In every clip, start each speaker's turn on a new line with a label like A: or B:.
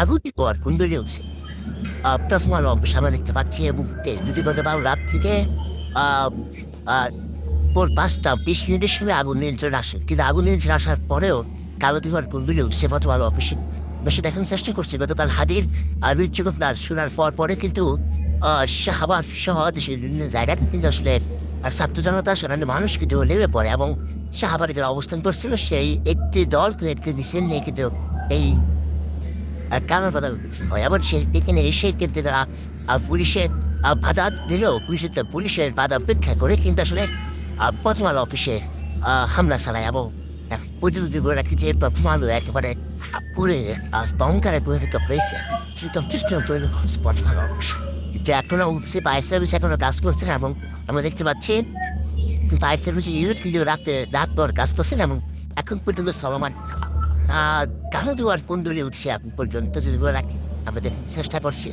A: আগুনটি পর কুণ্ডলি উঠছে। আহ, প্রথম আলো সামনে দেখতে পাচ্ছি এবং যদি বলতে পারো রাত থেকে আহ, পাঁচটা বিশ মিনিটের সময় আগুন নিয়ন্ত্রণ আসে। কিন্তু আগুন নিয়ন্ত্রণ আসার পরেও কালো দিঘার কুণ্ডলি উঠছে আলো অফিসে। বেশি দেখানোর চেষ্টা করছে। গতকাল হাদির আবির জগন্নাথ শোনার পর পরে কিন্তু শাহবাগ সহ দেশের বিভিন্ন জায়গাতে কিন্তু আসলে ছাত্র জনতা সাধারণ মানুষ কিন্তু নেমে পড়ে এবং শাহবাগে যারা অবস্থান করছিল সেই একটি দল একটি মিছিল নিয়ে কিন্তু এই বাধা হয়। এমন সে এখানে এসে কিন্তু তারা পুলিশের আহ, বাধা দিলেও পুলিশের পুলিশের বাধা উপেক্ষা করে কিন্তু আসলে আহ, প্রথম আলো অফিসে হামলা চালায় এবং প্রতিনিধি বলে রাখি যে প্রথম আলো একেবারে পুরে দমকারে পরিণত হয়েছে। সেটা চেষ্টা করে প্রথম আলো অফিস কিন্তু এখনও উঠছে ফায়ার সার্ভিস এখনও কাজ করছে না এবং আমরা দেখতে পাচ্ছি ফায়ার সার্ভিসের ইউনিট কিন্তু রাতে রাত পর কাজ করছেন এবং এখন পর্যন্ত চলমান কালো দুয়ার কুণ্ডলি উঠছে এখন পর্যন্ত যদি রাখি আমাদের চেষ্টা করছি।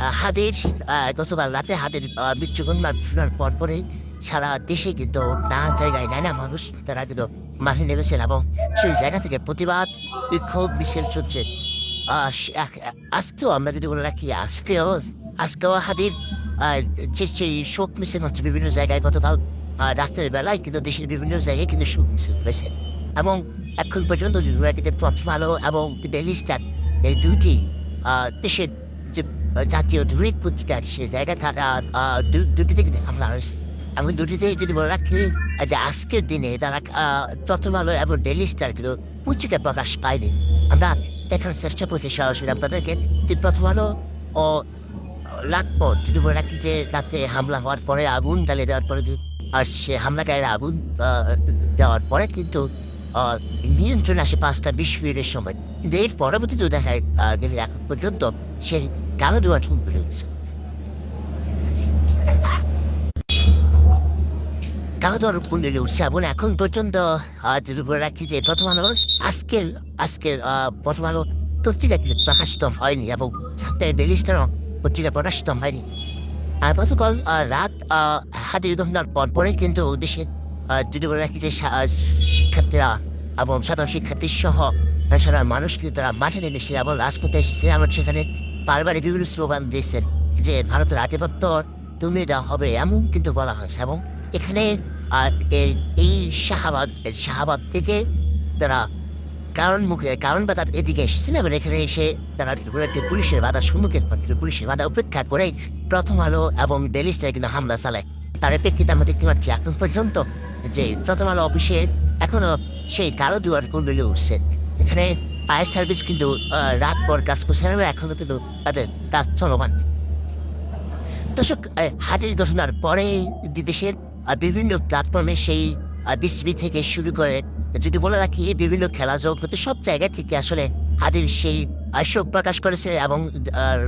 A: আহ, গতকাল রাতে হাতের মৃত্যু ঘটনা শোনার পর পরে সারা দেশে কিন্তু না জায়গায় নানা মানুষ তারা কিন্তু মাঠে নেমেছেন এবং সেই জায়গা থেকে প্রতিবাদ বিক্ষোভ মিছিল চলছে। আজকেও আমরা যদি বলে রাখি আজকেও আজকেও আহ, যে সেই শোক মিছিল হচ্ছে বিভিন্ন জায়গায় গতকাল আহ, রাতের বেলায় কিন্তু দেশের বিভিন্ন জায়গায় কিন্তু শোক মিছিল হয়েছে। এবং এখন পর্যন্ত প্রথম আলো এবং ডেলি স্টার এই দুটি দেশের যে জাতীয় দূরিক পত্রিকা সে জায়গা থাকা আহ, দু- দুটিতে কিন্তু হামলা হয়েছে। এবং দুটিতে যদি বলে রাখি যে আজকের দিনে তারা প্রথম আলো এবং ডেলি স্টার কিন্তু পত্রিকা প্রকাশ পায়নি। আমরা দেখার চেষ্টা করছি সরাসরি আপনাদেরকে প্রথম আলো ও লাগপথ যদি বলে রাখি যে রাতে হামলা হওয়ার পরে আগুন জ্বালিয়ে দেওয়ার পরে আর সে হামলাকারীরা আগুন দেওয়ার পরে কিন্তু নিয়ন্ত্রণ আসে পাঁচটা বিশ মিনিটের সময় কিন্তু এর পরবর্তীতে দেখা যায়, গেলে এখন পর্যন্ত সে কালো দেওয়া ঠুন বেড়ে উঠছে কালো উঠছে এবং এখন পর্যন্ত যদি রাখি যে প্রথম আলো আজকের আজকের প্রথম আলো পত্রিকা কিন্তু প্রকাশিত হয়নি এবং সাতটায় ডেলিস্টারও পত্রিকা প্রকাশিত হয়নি। আর গতকাল রাত হাতে ঘটনার পর পরে কিন্তু দেশের যদি বলে রাখি যে শিক্ষার্থীরা এবং সাধারণ শিক্ষার্থী সহ সাধারণ মানুষ কিন্তু তারা মাঠে নেমেছে এবং রাজপথে এসেছে। আমার সেখানে বারবারই বিভিন্ন স্লোগান দিয়েছেন যে, ভারতের আধিপত্য তুমি দেওয়া হবে এমন কিন্তু বলা হয়েছে। এবং এখানে এই- শাহাবাদ শাহাবাদ থেকে তারা কারণ মুখে, কারণ বা তার এদিকে এসেছেন এবং এখানে এসে তারা একটি পুলিশের বাধার সম্মুখীন হন। কিন্তু পুলিশের বাধা উপেক্ষা করে প্রথম আলো এবং ডেলি স্টারে কিন্তু হামলা চালায়। তার প্রেক্ষিতে আমরা দেখতে পাচ্ছি এখন পর্যন্ত যে, প্রথম আলো অফিসে এখনও সেই কালো দুয়ার কুণ্ডলি উঠছে এখানে ফায়ার সার্ভিস কিন্তু রাত পর কাজ করছে না এবং এখনও কিন্তু তাদের কাজ চলমান। দর্শক হাতির ঘটনার পরে দেশের বিভিন্ন প্ল্যাটফর্মে সেই বিসিবি থেকে শুরু করে, যদি বলে রাখি, বিভিন্ন খেলা জগতে সব জায়গা থেকে আসলে হাতির সেই শোক প্রকাশ করেছে এবং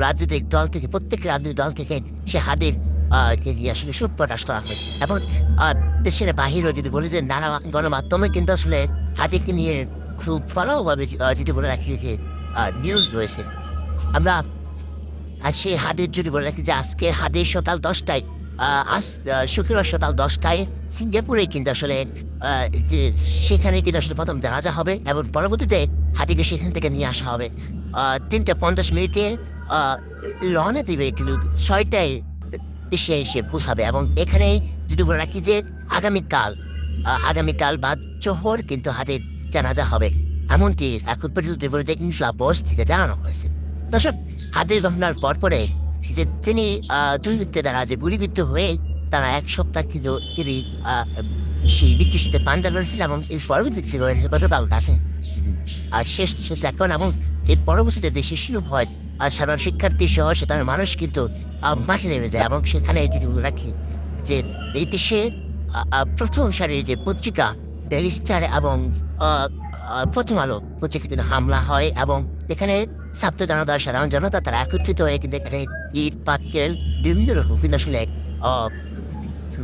A: রাজনৈতিক দল থেকে, প্রত্যেক রাজনৈতিক দল থেকে সে হাতির আসলে শোক প্রকাশ করা হয়েছে। এবং দেশের বাহিরেও যদি বলি যে নানা গণমাধ্যমে কিন্তু আসলে হাতিকে নিয়ে খুব ভালোভাবে আহ, যদি বলে রাখি যে নিউজ রয়েছে। আমরা আর সেই হাদের যদি বলে রাখি যে আজকে হাদের সকাল দশটায় আজ শুক্রবার সকাল দশটায় সিঙ্গাপুরে কিন্তু আসলে যে সেখানে কিন্তু আসলে প্রথম জানাজা হবে এবং পরবর্তীতে হাতিকে সেখান থেকে নিয়ে আসা হবে। তিনটে পঞ্চাশ মিনিটে রওনা দিবে কিন্তু ছয়টায় দেশে এসে পৌঁছাবে এবং এখানে যদি বলে রাখি যে আগামীকাল আগামীকাল বা চহর কিন্তু হাতের জানাজা হবে। এমনটি এখন পর্যন্ত বলতে ইনসলা বোস থেকে জানানো হয়েছে। দর্শক হাতের ঘটনার পর পরে যে তিনি দুই দুর্বৃত্তের দ্বারা যে গুলিবিদ্ধ হয়ে তারা এক সপ্তাহ কিন্তু তিনি সেই বিকৃষিতে পাঞ্জা লড়েছিল এবং এই পরবর্তী কিছু রয়েছে গতকাল কাছে আর শেষ শেষ এখন এবং এর পরবর্তীতে দেশে শুরু হয়, আর সাধারণ শিক্ষার্থী সহ সাধারণ মানুষ কিন্তু মাঠে নেমে যায় এবং সেখানে যদি রাখি যে, এই দেশে প্রথম সারির যে পত্রিকা ডেলি স্টার এবং প্রথম আলো পত্রিকা হামলা হয় এবং এখানে ছাত্র জনতা, সাধারণ জনতা তারা একত্রিত হয়ে কিন্তু এখানে ইট পাখিল বিভিন্ন রকম কিন্তু আসলে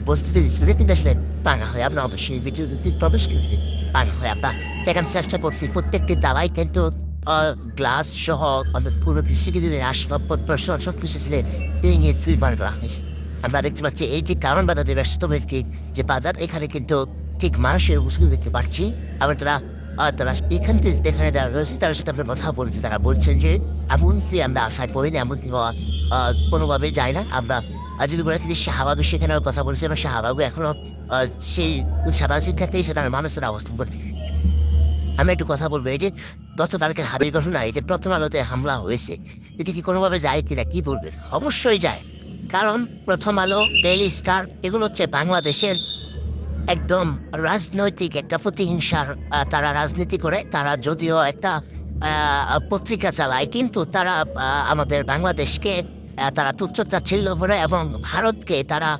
A: বস্তুতে কিন্তু আসলে পানা হয়ে আপনার অবশ্যই ভিডিও প্রবেশ করে আপনার সেখানে চেষ্টা করছি। প্রত্যেকটি দাওয়াই কিন্তু গ্লাস সহ অনেক পুরো কৃষিকেন্দ্রের আসবাবপত্র প্রশ্ন সব কিছু ছিলেন ভেঙে চুরমার করা হয়েছে। আমরা দেখতে পাচ্ছি এই যে কারণ বাজারে ব্যস্ততম একটি যে বাজার এখানে কিন্তু ঠিক মানুষের মুসলিম দেখতে পাচ্ছি। আবার তারা আহ, তারা এখান থেকে যেখানে যারা রয়েছে তাদের সাথে আমরা কথা বলছি তারা বলছেন যে এমনকি আমরা আশায় পড়ি না এমনকি কোনোভাবে যাই না। আমরা আর যদি বলে কিন্তু শাহবাগু সেখানে কথা বলছি এবং শাহবাগু এখনও আহ, সেই সাধারণ শিক্ষার্থী সেখানে মানুষের অবস্থান করছে। আমি একটু কথা বলব এই যে গত তারিখের হাজির ঘটনা এই যে প্রথম আলোতে হামলা হয়েছে এটি কি কোনোভাবে যায় কিনা কি বলবে অবশ্যই যায়। কারণ প্রথম আলো ডেইলি স্টার এগুলো হচ্ছে বাংলাদেশের একদম রাজনৈতিক একটা প্রতিহিংসার তারা রাজনীতি করে, তারা যদিও একটা পত্রিকা চালায়, কিন্তু তারা আমাদের বাংলাদেশকে তারা তুচ্ছতাচ্ছিল্য করে এবং ভারতকে তারা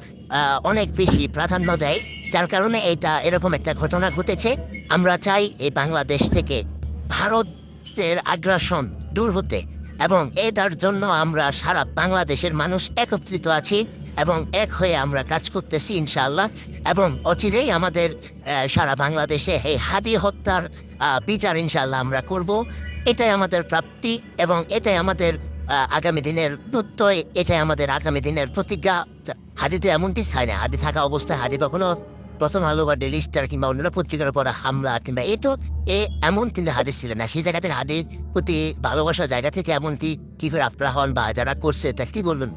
A: অনেক বেশি প্রাধান্য দেয়, যার কারণে এটা এরকম একটা ঘটনা ঘটেছে। আমরা চাই এই বাংলাদেশ থেকে ভারতের আগ্রাসন দূর হতে এবং এটার জন্য আমরা সারা বাংলাদেশের মানুষ একত্রিত আছি। এবং এক হয়ে আমরা কাজ করতেছি, ইনশাআল্লাহ। এবং অচিরেই আমাদের সারা বাংলাদেশে এই হাদি হত্যার বিচার ইনশাআল্লাহ আমরা করব। এটাই আমাদের প্রাপ্তি এবং এটাই আমাদের আগামী দিনের তথ্য এটাই আমাদের আগামী দিনের প্রতিজ্ঞা। হাদিতে এমনটি চায় না, হাদি থাকা অবস্থায় হাদি কখনো প্রথম আলো বা ডেলি স্টার কিংবা অন্যান্য পত্রিকার উপর হামলা কিংবা এ তো এ এমন কিন্তু হাদিস ছিল না। সেই জায়গা থেকে হাদির প্রতি ভালোবাসার জায়গা থেকে এমনটি কী করে আপনারা হন বা যারা করছে, তা কী বলবেন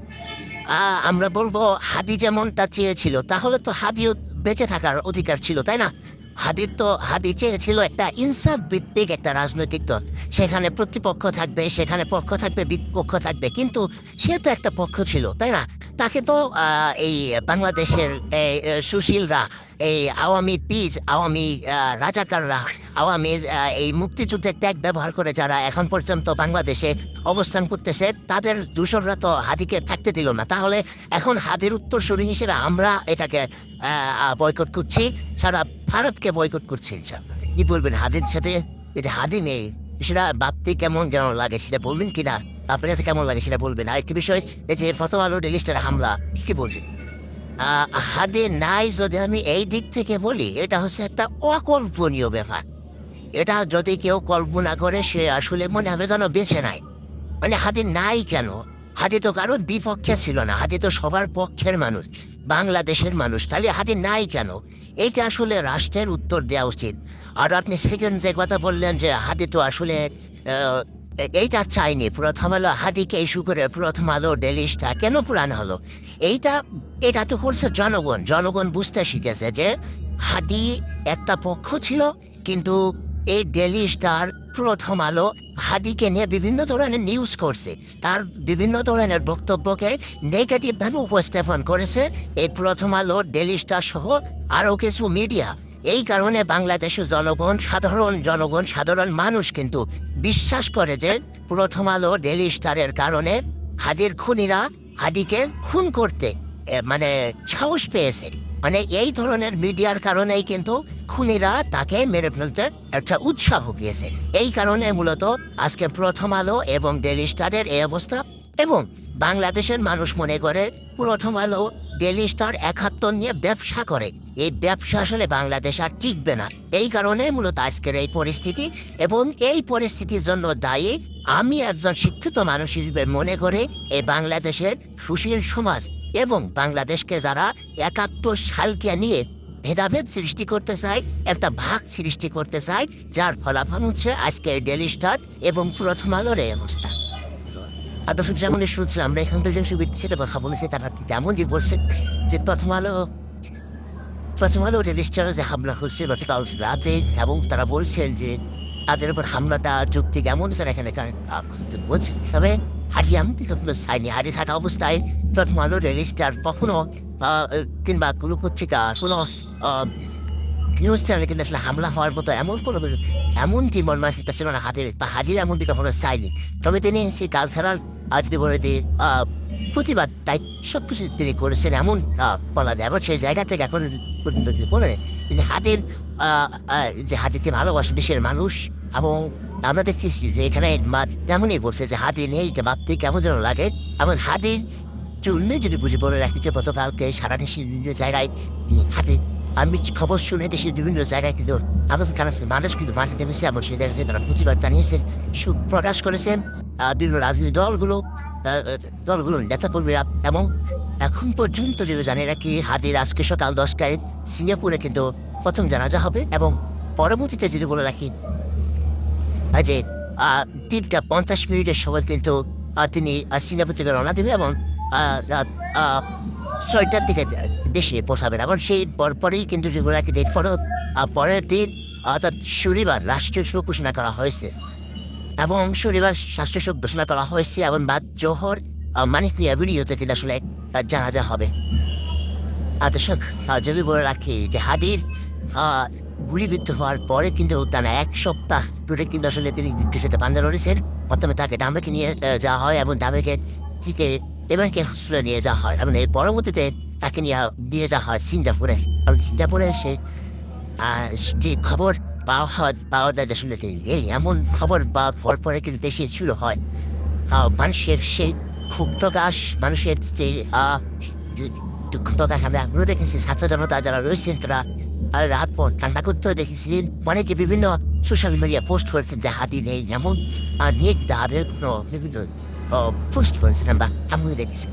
A: আমরা বলব হাদি যেমনটা চেয়েছিল, তাহলে তো হাদিও বেঁচে থাকার অধিকার ছিল, তাই না? হাদির তো, হাদি চেয়েছিল একটা ইনসাফ ভিত্তিক একটা রাজনৈতিক দল। সেখানে প্রতিপক্ষ থাকবে, সেখানে পক্ষ থাকবে, বিপক্ষ থাকবে, কিন্তু সে তো একটা পক্ষ ছিল, তাই না? তাকে তো এই বাংলাদেশের সুশীলরা এই আওয়ামী পিচ আওয়ামী রাজাকাররা আওয়ামীর এই মুক্তিযুদ্ধের ট্যাগ ব্যবহার করে যারা এখন পর্যন্ত বাংলাদেশে অবস্থান করতেছে, তাদের দূষণরা তো হাদিকে থাকতে দিল না। তাহলে এখন হাদির উত্তরসূরি হিসেবে আমরা এটাকে বয়কট করছি, সারা ভারতকে বয়কট করছি। কি বলবেন হাদির সাথে? যে হাদি নেই, সেটা ভাবতে কেমন যেন লাগে, সেটা বলবেন কিনা? আপনার কাছে কেমন লাগে সেটা বলবেন? আরেকটি বিষয়, এই যে প্রথম আলো ডেলিস্টার হামলা, কি বলছেন? হাদে নাই যদি আমি এই দিক থেকে বলি, এটা হচ্ছে একটা অকল্পনীয় ব্যাপার। এটা যদি কেউ কল্পনা করে, সে আসলে মনে হবে যেন বেছে নাই। মানে হাতে নাই কেন? হাতে তো কারোর বিপক্ষে ছিল না, হাতে তো সবার পক্ষের মানুষ, বাংলাদেশের মানুষ। তাহলে হাতে নাই কেন? এইটা আসলে রাষ্ট্রের উত্তর দেওয়া উচিত। আর আপনি সেকেন্ড যে কথা বললেন যে হাতে তো আসলে এইটা চাইনি। প্রথম আলো হাদিকে ইস্যু করে প্রথম আলো ডেলিশটা কেন পুরানো হলো? এইটা, এটা তো করছে জনগণ। জনগণ বুঝতে শিখেছে যে হাদি একটা পক্ষ ছিল, কিন্তু এই ডেলি স্টার প্রথম আলো হাদিকে নিয়ে বিভিন্ন ধরনের নিউজ করছে। তার বিভিন্ন ধরনের বক্তব্যকে নেগেটিভভাবে উপস্থাপন করেছে এই প্রথম আলো ডেলি স্টার সহ আরও কিছু মিডিয়া এই কারণে বাংলাদেশের জনগণ, সাধারণ জনগণ, সাধারণ মানুষ কিন্তু বিশ্বাস করে যে প্রথম আলো ডেলি স্টারের কারণে হাদির খুনিরা হাদিকে খুন করতে মানে সাহস পেয়েছে। মানে এই ধরনের মিডিয়ার কারণেই কিন্তু খুনিরা তাকে মেরে ফেলতে একটা উৎসাহ পেয়েছে। এই কারণে মূলত আজকে প্রথম আলো এবং ডেলি স্টারের এই অবস্থা এবং বাংলাদেশের মানুষ মনে করে প্রথম আলো ডেলি স্টার একাত্তর নিয়ে ব্যবসা করে। এই ব্যবসা আসলে বাংলাদেশ আর টিকবে না। এই কারণে মূলত আজকের এই পরিস্থিতি এবং এই পরিস্থিতির জন্য দায়ী আমি একজন শিক্ষিত মানুষ হিসেবে মনে করে এই বাংলাদেশের সুশীল সমাজ এবং বাংলাদেশকে যারা একাত্তর সালকে নিয়ে ভেদাভেদ সৃষ্টি করতে চায়, একটা ভাগ সৃষ্টি করতে চায়, যার ফলাফল হচ্ছে আজকের ডেলি স্টার এবং প্রথম আলোর এই অবস্থা। আর দর্শক যেমন শুনছিলাম আমরা এখান থেকে যে সুবিধা কথা বলেছি তারা তেমনই বলছেন যে প্রথম আলো প্রথম আলো রেজিস্টারে যে হামলা হচ্ছে গতকাল রাতে, এবং তারা বলছেন যে তাদের উপর হামলাটা যুক্তি কেমন স্যার এখানে বলছে তবে হারিয়ে আমি কখনো চাইনি। হারিয়ে থাকা অবস্থায় প্রথম আলো রেজিস্টার কখনো কিংবা কোনো পত্রিকা, কোনো নিউজ চ্যানেলে কিন্তু আসলে হামলা হওয়ার মতো এমন কোনো এমনটি মন মানসিকতা ছিল না হাতের বা হাজির এমনটি কখনো চাইনি। তবে তিনি সেই কালচারাল বলে প্রতিবাদ, তাই সব কিছু তিনি করেছেন এমন বলা যায়। এবং সেই জায়গা থেকে এখন পর্যন্ত যদি বলে তিনি হাতের যে হাতিকে ভালোবাসে দেশের মানুষ, এবং আমরা দেখতেছি যে এখানে মা তেমনই বলছে যে হাতি নেই, যে ভাবতে কেমন যেন লাগে এমন হাতির জন্য যদি বুঝে বলে রাখি যে গতকালকে সারা দেশের বিভিন্ন জায়গায় হাতে আমি খবর শুনে দেশের বিভিন্ন জায়গায় কিন্তু কাছে মানুষ কিন্তু মাঠে নেমেছে এবং সেই জায়গায় তারা প্রতিবাদ জানিয়েছেন সুখ প্রকাশ করেছেন। বিভিন্ন রাজনৈতিক দলগুলো দলগুলোর নেতাকর্মীরা এবং এখন পর্যন্ত যদি জানি রাখি, হাদির আজকে সকাল দশটায় সিঙ্গাপুরে কিন্তু প্রথম জানাজা হবে এবং পরবর্তীতে যদি বলে রাখি যে তিনটা পঞ্চাশ মিনিটের সময় কিন্তু তিনি সিঙ্গাপুর থেকে রওনা দেবে এবং ছয়টার দিকে দেশে পৌঁছাবেন এবং সেই পরপরই কিন্তু যেগুলোকে দেখ পর পরের দিন, অর্থাৎ শনিবার রাষ্ট্রীয় শোক ঘোষণা করা হয়েছে। এবং শনিবার রাষ্ট্রীয় শোক ঘোষণা করা হয়েছে এবং বাদ জোহর মানিক মিয়া ভিডিওতে কিন্তু আসলে জানাজা হবে। আর দর্শক যদি বলে রাখি যে হাদির গুলিবিদ্ধ হওয়ার পরে কিন্তু টানা এক সপ্তাহ ধরে কিন্তু আসলে তিনি সাথে বান্ধা রয়েছেন। প্রথমে তাকে ডামেকে নিয়ে যাওয়া হয় এবং ডামেকে থেকে এবারকে হসপিটালে নিয়ে যাওয়া হয়? এবং এর পরবর্তীতে তাকে নিয়ে নিয়ে যাওয়া হয় সিঙ্গাপুরে। কারণ সিঙ্গাপুরে এসে যে খবর পাওয়া হয়, পাওয়া যায় আসলে এই এমন খবর বা পর পরে কিন্তু দেশে শুরু হয়। মানুষের সেই ক্ষুব্ধ গাছ মানুষের যে প্রকাশ আমরা আগ্রহ দেখেছি। ছাত্র জনতা যারা রয়েছেন, তারা আর রাত পর কান্না করতেও দেখেছিলেন। অনেকে বিভিন্ন সোশ্যাল মিডিয়া পোস্ট করেছেন যে হাতি নেই এমন আর নিয়ে কিন্তু কোনো বিভিন্ন পোস্ট করেছেন বা আমিও দেখেছি।